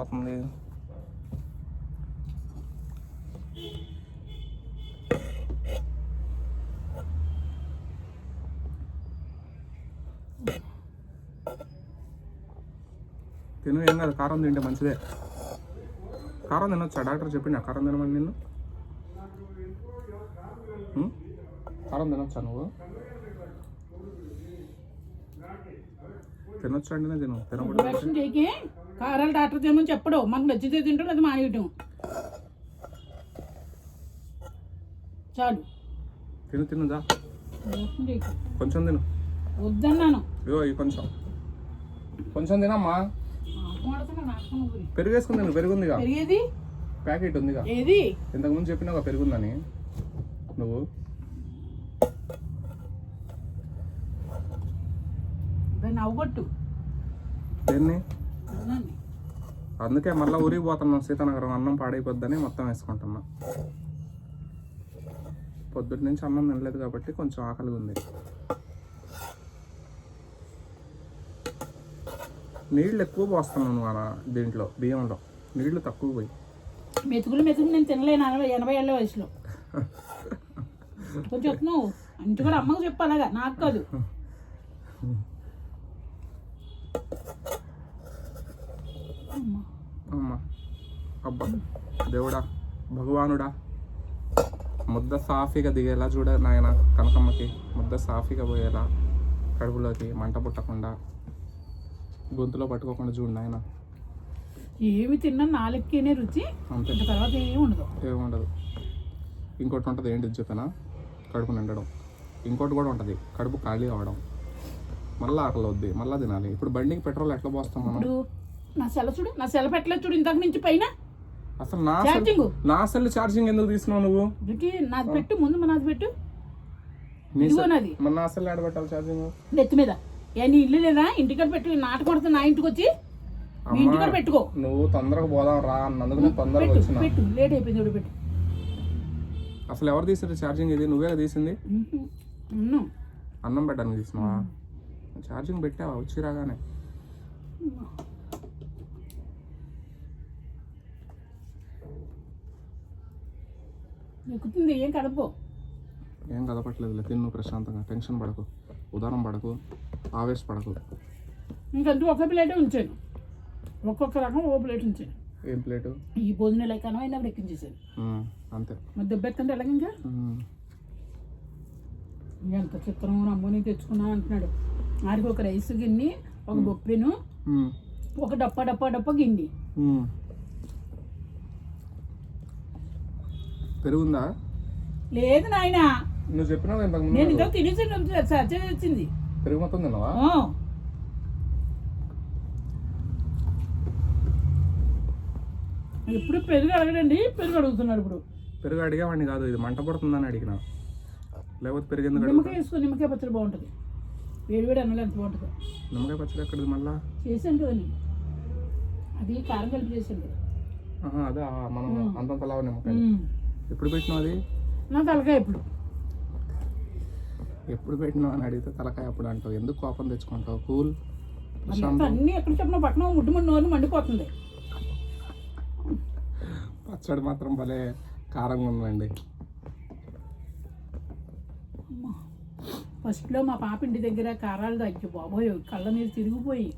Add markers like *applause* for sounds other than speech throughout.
పోతుంది తిను ఏం కాదు కారం తింటే మంచిదే. కారం తినొచ్చా? డాక్టర్ చెప్పిండా కారం తినమని నిన్ను? కారం తినొచ్చా నువ్వు? తినొచ్చా అంటేనే తిను. తినకూడదు. కారాలు డాక్టర్ చేయమని చెప్పడు. మనకు నచ్చితే తింటాం అది మానేయటం. చాలు. తిను తినుదా కొంచెం తిను. వద్దన్నాను. ఈ కొంచెం. కొంచెం తినమ్మా. పెరుగు వేసుకుని తిను పెరుగుందిగా. పెరిగేది? ప్యాకెట్ ఉందిగా. ఏది? ఇంతకుముందు చెప్పినావు పెరుగుందని. నువ్వు. దాన్ని అవ్వగొట్టు దేన్ని. అందుకే మళ్ళీ ఊరికి పోతున్నాం. సీతానగరం అన్నం పాడైపోద్దని మొత్తం వేసుకుంటున్నా. పొద్దుటి నుంచి అన్నం తినలేదు కాబట్టి కొంచెం ఆకలిగా ఉంది. నీళ్ళు ఎక్కువ పోస్తున్నాను అలా దీంట్లో బియ్యంలో. నీళ్ళు తక్కువ పోయి. మెతుకులు మెతుకులు నేను తినలేను అరవై ఎనభై ఏళ్ళ వయసులో. కొంచెం చెప్తున్నావు ఇంటి కూడా అమ్మకు చెప్పు అలాగా. నాకు కాదు. *laughs* అమ్మా. అబ్బా దేవుడా భగవానుడా. ముద్ద సాఫీగా దిగేలా చూడ నాయన కనకమ్మకి. ముద్ద సాఫీగా పోయేలా కడుపులోకి మంట పుట్టకుండా గొంతులో పట్టుకోకుండా చూడు నాయన. ఏమి తిన్నా నాలుగుకేనే రుచి అంతే. తర్వాత ఏమి ఉండదు. ఏముండదు ఇంకోటి ఉంటుంది ఏంటి చెప్పనా? కడుపు నిండడం. ఇంకోటి కూడా ఉంటుంది కడుపు ఖాళీ అవ్వడం. మళ్ళీ ఆకలి వద్ది మళ్ళీ తినాలి. ఇప్పుడు బండికి పెట్రోల్ ఎట్లా పోస్తాం మనం? నా సెల చూడు నా సెల పెట్టలేదు చూడు ఇంతకు నుంచి పైన. అసలు నా ఛార్జింగ్ నా సెల్ ఛార్జింగ్ ఎందుకు తీసుకున్నావు నువ్వు? ఇటు నాది పెట్టు ముందు మా నాది పెట్టు. ఇదిగో నాది. మన నా సెల్ ఆడ పెట్టాలి ఛార్జింగ్ నెత్తి మీద. ఏ నీ ఇల్లు లేదా? ఇంటికాడ పెట్టు నాట కొడుతుంది నా ఇంటికి వచ్చి. మీ ఇంటికాడ పెట్టుకో. నువ్వు తొందరగా పోదాం రా అన్నందుకు నేను తొందరగా వచ్చిన. పెట్టు లేట్ అయిపోయింది చూడు పెట్టు. అసలు ఎవరు తీసారు ఛార్జింగ్ ఇది? నువ్వే తీసింది. అన్నం పెట్టడానికి తీసినావా? ఛార్జింగ్ పెట్టావా? వచ్చి రాగానే. ఎక్కుతుంది ఏం కదపో ఏం కదపట్లేదులే తిన్ను ప్రశాంతంగా. టెన్షన్ పడకు ఉదారం పడకు ఆవేశపడకు ఇంకంటూ ఒక ప్లేటే ఉంచాను. ఒక్కొక్క రకం ఓ ప్లేట్ ఉంచాను. ఏం ప్లేటు? ఈ భోజనం లైక్ అనమైనప్పుడు ఎక్కించేసాను అంతే. మరి దెబ్బెత్తంటే ఎలాగ ఇంకా? ఎంత చిత్రం అమ్మని తెచ్చుకున్నా అంటున్నాడు. ఆడికి ఒక రైస్ గిన్నె ఒక బొప్పెను ఒక డప్ప డప్ప డప్ప గిన్నె. పెరుగుందా? లేదు నాయన. నువ్వు చెప్పినావు ఇంతకు నేను ఇంకా తినేసి వచ్చింది పెరుగు మొత్తం తిన్నావా? ఆ. ఇప్పుడు పెరుగు అడగడండి పెరుగు అడుగుతున్నాడు ఇప్పుడు. పెరుగు అడిగావాడిని కాదు ఇది మంట పడుతుందని అడిగిన. లేకపోతే పెరుగు ఎందుకు నిమ్మకాయ వేసుకొని నిమ్మకాయ పచ్చడి బాగుంటుంది. వేడి వేడి అన్నలు ఎంత బాగుంటుందో. నిమ్మకాయ పచ్చడి ఎక్కడిది మళ్ళా? చేశాను కదా నేను. అది కారం కలిపి చేశాను కదా. ఆహా, అదే ఆ మనం అంతంత లావు నిమ్మకాయ. ఉమ్. ఎప్పుడు పెట్టినావు అది? నా తలకాయ ఇప్పుడు ఎప్పుడు పెట్టినావు అని అడిగితే తలకాయ అప్పుడు అంటావు? ఎందుకు కోపం తెచ్చుకుంటావు? కూల్? అన్ని ఎక్కడ చెప్పిన పక్కన ముడ్డు ముడ్డు నోరు మండిపోతుంది. పచ్చడి మాత్రం భలే కారంగా ఉందండి. ఫస్ట్లో మా పాప ఇంటి దగ్గర కారాలు తగ్గి బాబోయ్ కళ్ళ మీద తిరిగిపోయి.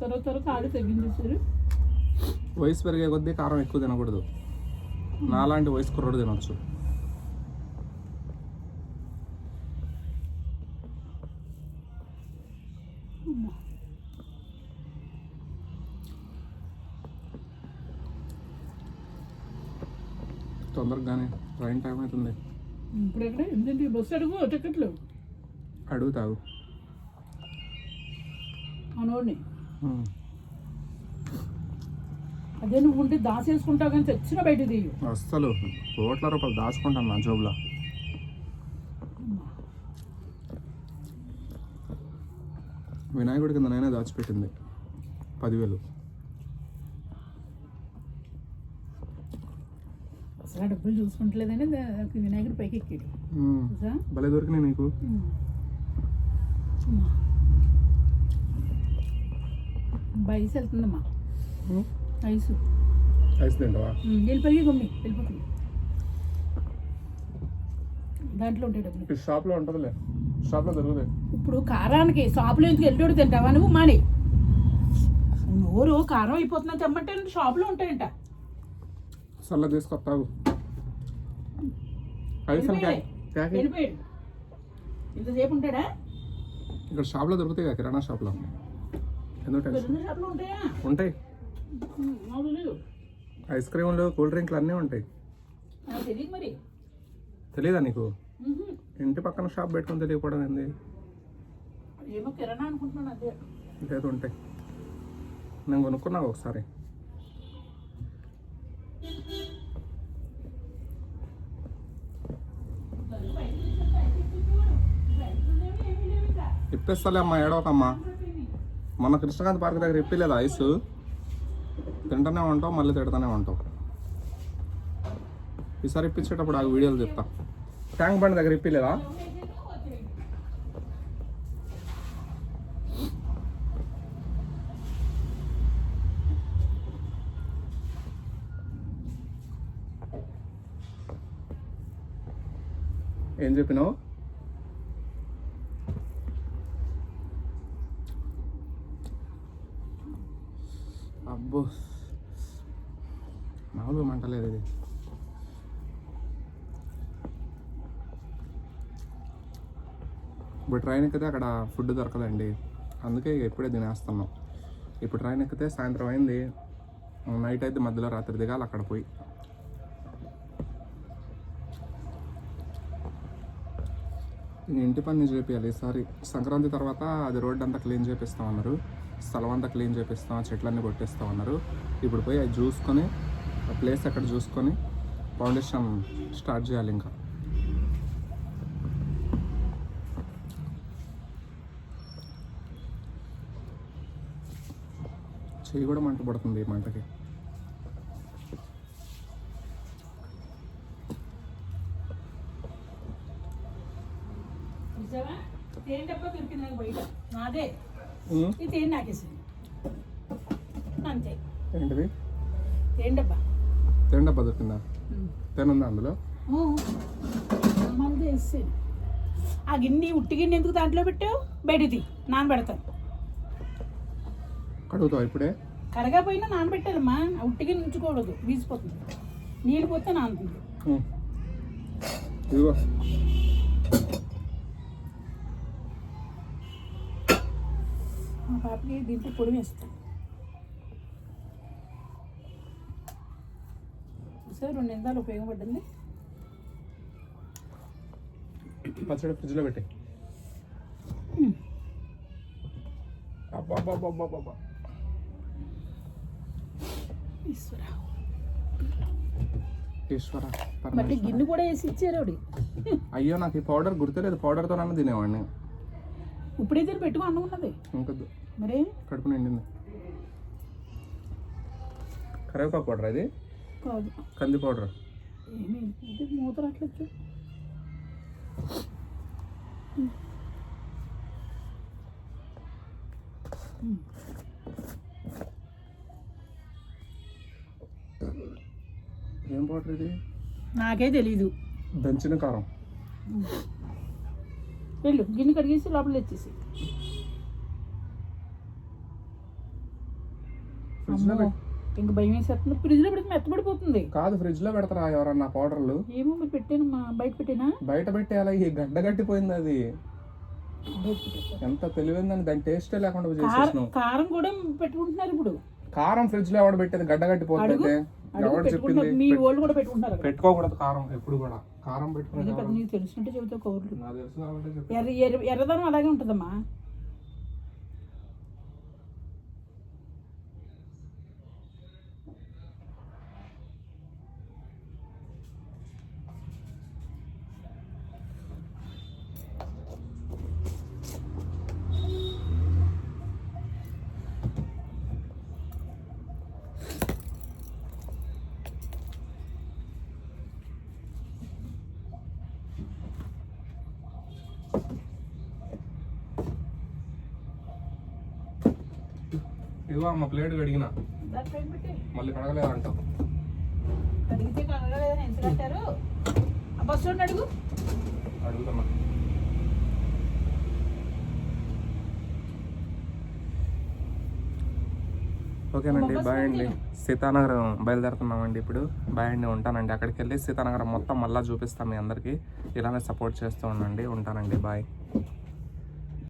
త్వర త్వర కాళ్ళు తగ్గించేసారు వయసు పెరిగే కొద్దీ కారం ఎక్కువ తినకూడదు. నాలాంటి వయసు కుర్రోడు తినొచ్చు. తొందరగానే ట్రైన్ టైం అవుతుంది. ఇప్పుడు ఎక్కడ? బస్సు అడుగు టికెట్లు అడుగుతావు. మనోడిని. అదే నువ్వు ఉంటే దాసేసుకుంటావు కానీ తెచ్చిన బయట తీయు. అస్సలు. కోట్ల రూపాయలు దాచుకుంటాను నా జోబులో. వినాయకుడి కింద నేనే దాచిపెట్టింది. పదివేలు. అసలు డబ్బులు చూసుకుంటలేదని వినాయకుడు పైకి ఎక్కాడు. భలే దొరికినాయి నీకు. బయసు వెళ్తుందమ్మా? ఐసు. ఐస్ తింటావా? వెళ్ళిపోయి గమ్మి వెళ్ళిపోతుంది దాంట్లో ఉంటాయి డబ్బులు. షాప్లో ఉంటుందిలే. షాప్లో దొరుకుతాయి. ఇప్పుడు కారానికి షాపులో ఎందుకు వెళ్ళి తింటావా నువ్వు? మాని. నోరు కారం అయిపోతున్నా తెమ్మంటే షాపులో ఉంటాయంట. సర్లే తీసుకొస్తావు వెళ్ళిపోయాడు ఇంతసేపు ఉంటాడా? ఇక్కడ షాప్లో దొరుకుతాయి కదా కిరాణా షాప్లో. ఎందుకు టెన్షన్? ఉంటాయా? ఐస్ క్రీమ్లు కూల్ డ్రింక్లు అన్నీ ఉంటాయి. తెలియదు నీకు. ఇంటి పక్కన షాప్ పెట్టుకొని తెలియకపోవడం ఏంది? లేదు ఉంటాయి. నేను కొనుక్కున్నా ఒకసారి. ఇప్పిస్తలే అమ్మా ఏడవకమ్మా. మన కృష్ణకాంత్ పార్క్ దగ్గర ఇప్పలేదు ఐస్. తింటూనే ఉంటావు మళ్ళీ తిడతానే ఉంటావు. ఈసారి ఇప్పించేటప్పుడు ఆ వీడియోలు చెప్తా. ట్యాంక్ బండ్ దగ్గర ఇప్పిలేదా? ఏం చెప్పినావు? అబ్బో. మామూలుగా మంటలేదు ఇది. ఇప్పుడు ట్రైన్ ఎక్కితే అక్కడ ఫుడ్ దొరకదండి. అందుకే ఇప్పుడే తినేస్తున్నాం. ఇప్పుడు ట్రైన్ ఎక్కితే సాయంత్రం అయింది. నైట్ అయితే మధ్యలో రాత్రి దిగాలి అక్కడ పోయి. నేను ఇంటి పని చేపియాలి ఈసారి. సంక్రాంతి తర్వాత అది రోడ్డు అంతా క్లీన్ చేపిస్తామన్నారు. స్థలం అంతా క్లీన్ చేపిస్తాం ఆ చెట్లన్నీ కొట్టేస్తాం అన్నారు ఇప్పుడు పోయి అది చూసుకొని ఆ ప్లేస్ అక్కడ చూసుకొని ఫౌండేషన్ స్టార్ట్ చేయాలి ఇంకా. చెయ్యి కూడా మంట పడుతుంది ఈ మంటకి. చూసావా బయట. నాదే. తేనె నాకేసింది. అంతే. ఏంటిది? తేనె డబ్బా తిండ బతుకుందా తినుందా అందులో? అమ్మాయిది వేసేది ఆ గిన్నె ఉట్టి గిన్నె ఎందుకు దాంట్లో పెట్టావు? బయటది నానబెడతాను కడుగుతావు ఇప్పుడే? కరగపోయినా నానబెట్టాలమ్మా. ఆ ఉట్టి గిన్నె ఉంచుకోకూడదు వీసిపోతుంది. నీళ్ళు పోతే నానుతుంది. ఇదిగో. పాపకి దీంట్లో పొడి వేస్తాను సార్ రెండు నిమిషాలు ఉపయోగపడ్డింది పచ్చడి ఫ్రిడ్జ్లో పెట్టి. మళ్ళీ. గిన్నె కూడా వేసి ఇచ్చారు అయ్యో నాకు ఈ పౌడర్ గుర్తులేదు పౌడర్తో నన్ను తినేవాడిని. ఇప్పుడైతే పెట్టుకో అన్నం ఉన్నది. ఇంకొద్దు. మరే? కడుపు నిండింది. కరివేపాకు పౌడర్ అది కాదు. కంది పౌడర్? ఏమీ ఇది మూత రావట్లేదు ఏం పౌడర్ ఇది? నాకే తెలీదు. దంచిన కారం. వెళ్ళు గిన్నె కడిగేసి లోపల తెచ్చేసి ఫ్రిడ్జ్లో అమ్మో, పెట్ ఇంక భయం వేసేస్తుంది. ఫ్రిడ్జ్లో పెడితే మెత్తబడిపోతుంది. కాదు ఫ్రిడ్జ్లో పెడతారా ఎవరన్నా పౌడర్లు? ఏమో మరి పెట్టాను మా బయట పెట్టానా? బయట పెట్టేయాలి? ఈ గడ్డ గట్టిపోయింది అది. ఎంత తెలివైందని దాని టేస్టే లేకుండా కారం చేసేసినావు. కారం కూడా పెట్టుకుంటున్నారు ఇప్పుడు. కారం ఫ్రిడ్జ్లో ఎవడు పెట్టేది? గడ్డ గట్టిపోతుంది అడుగు. అయితే అడుగు ఎవడు చెప్పింది? పెట్టుకుంటున్నారు. మీ వాళ్ళు కూడా పెట్టుకుంటున్నారు అక్కడ. పెట్టుకోకూడదు కారం ఎప్పుడు కూడా. కారం పెట్టుకునే అదే పెద్ద నీకు తెలిసినట్టే చెబుతావు కౌర్లు నాకు తెలుసు కాబట్టి చెప్పు. ఎర్ర ఎర్ర ఎర్రదనం అలాగే ఉంటుందమ్మా. ఇదిగో అమ్మ ప్లేట్ కడిగిన. మళ్ళీ కడగలేదంటావు. కడిగితే కడగలేదని ఎంత కట్టారు? అడుగు. అడుగుతున్నా ఓకేనండి బాయ్ అండి. సీతానగరం బయలుదేరుతున్నామండి ఇప్పుడు. బాయ్ అండి ఉంటానండి. అక్కడికి వెళ్ళి సీతానగరం మొత్తం మళ్ళీ చూపిస్తాం మీ అందరికీ. ఇలానే సపోర్ట్ చేస్తూ ఉండండి. ఉంటానండి బాయ్.